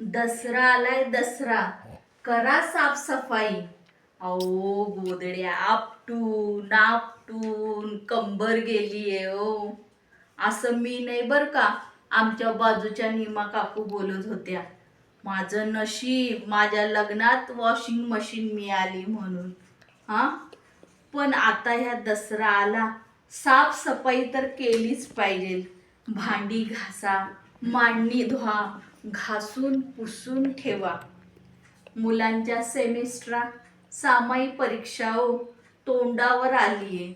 दसरा आलाय दसरा. करा साफसफाई. अहो गोदड्या आपटून आपटून कंबर गेली आहे ओ हो. असं मी नाही बर का आमच्या बाजूच्या निमा काकू बोलत होत्या. माझं नशीब माझ्या लग्नात वॉशिंग मशीन मिळाली म्हणून. हां? पण आता ह्या दसरा आला साफसफाई तर केलीच पाहिजे भांडी घासा मांडणी धुवा घासून पुसून ठेवा. मुलांच्या सेमिस्ट्रा सामायिक परीक्षा हो, तोंडावर आलीये.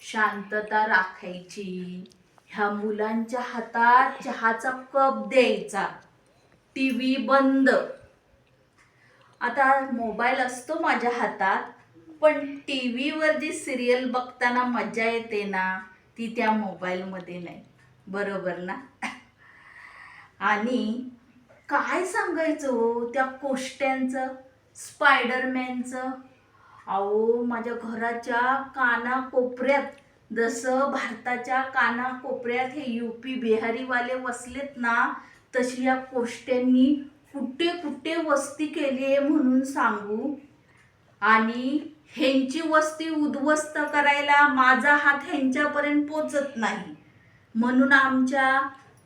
शांतता राखायची. ह्या मुलांच्या हातात चहाचा कप द्यायचा. टी व्ही बंद. आता मोबाईल असतो माझ्या हातात पण टी व्हीवर जी सिरियल बघताना मजा येते ना ती त्या मोबाईलमध्ये नाही. बरोबर ना? आणि काय सांगायचं हो त्या कोष्ट्यांचं? स्पायडरमॅनचं अहो माझ्या घराच्या कानाकोपऱ्यात जसं भारताच्या कानाकोपऱ्यात हे यू पी बिहारीवाले वसलेत ना तशी या कोष्ट्यांनी कुठे कुठे वस्ती केली आहे म्हणून सांगू? आणि ह्यांची वस्ती उद्ध्वस्त करायला माझा हात ह्यांच्यापर्यंत पोचत नाही. म्हणून आमच्या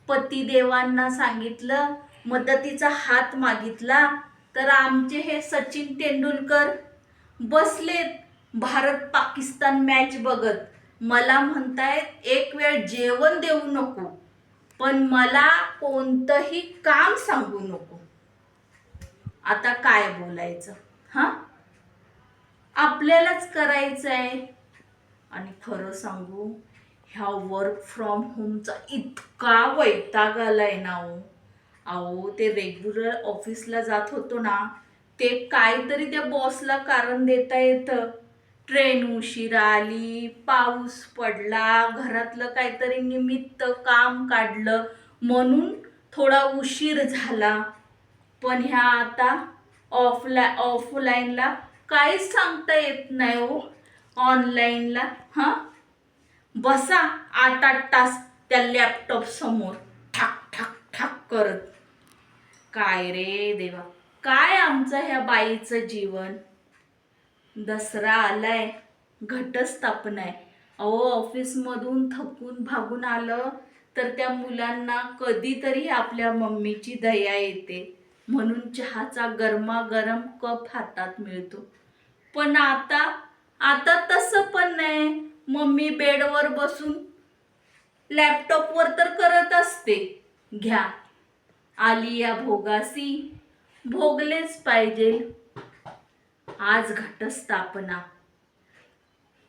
पतिदेवांना सांगितलं मदतीचा हात मागितला. तर आमचे हे सचिन तेंडुलकर बसलेत. भारत पाकिस्तान मॅच बघत. मला म्हणतायत एक वेळ जेवण देऊ नको पण मला कोणतंही काम सांगू नको. आता काय बोलायचं? हां? आपल्यालाच करायचं आहे आणि खरं सांगू ह्या वर्क फ्रॉम होमचा इतका वैताग आलाय ना हो. अहो ते रेग्युलर ऑफिसला जात होतो ना ते काहीतरी त्या बॉसला कारण देता येतं. ट्रेन उशिरा आली पाऊस पडला घरातलं काहीतरी निमित्त काम काढलं म्हणून थोडा उशीर झाला. पण ह्या आता ऑफला ऑफलाईनला काहीच सांगता येत नाही हो. ऑनलाईनला हां? बसा आठ आठ तास त्या लॅपटॉप समोर. ठाक ठाक ठाक करत. काय रे देवा? काय आमचं ह्या बाईचं जीवन? दसरा आलाय घटस्थापना आहे. अहो ऑफिसमधून थकून भागून आलं तर त्या मुलांना कधीतरी आपल्या मम्मीची दया येते. म्हणून चहाचा गरमागरम कप हातात मिळतो. पण आता आता तसं पण नाही. मम्मी बेडवर बसून लॅपटॉपवर तर करत असते. घ्या. आली या भोगासी. भोगलेच पाहिजे. आज घटस्थापना.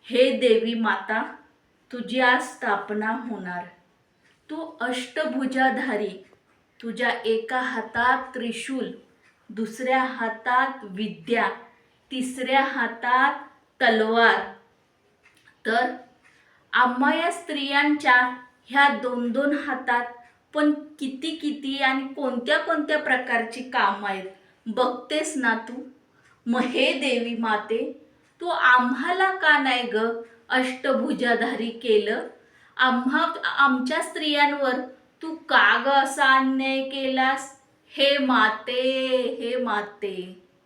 हे देवी माता तुझी आज स्थापना होणार. तू अष्टभुजाधारी. तुझ्या एका हातात त्रिशूल दुसऱ्या हातात विद्या तिसऱ्या हातात तलवार. तर आम्हा या स्त्रियांच्या ह्या दोन दोन हातात पण किती किती आणि कोणत्या कोणत्या प्रकारची कामं आहेत? बघतेस ना तू? मग हे देवी माते तू आम्हाला का नाही ग अष्टभुजाधारी केलं? आम्हा आमच्या स्त्रियांवर तू का ग असा अन्याय केलास? हे माते हे माते.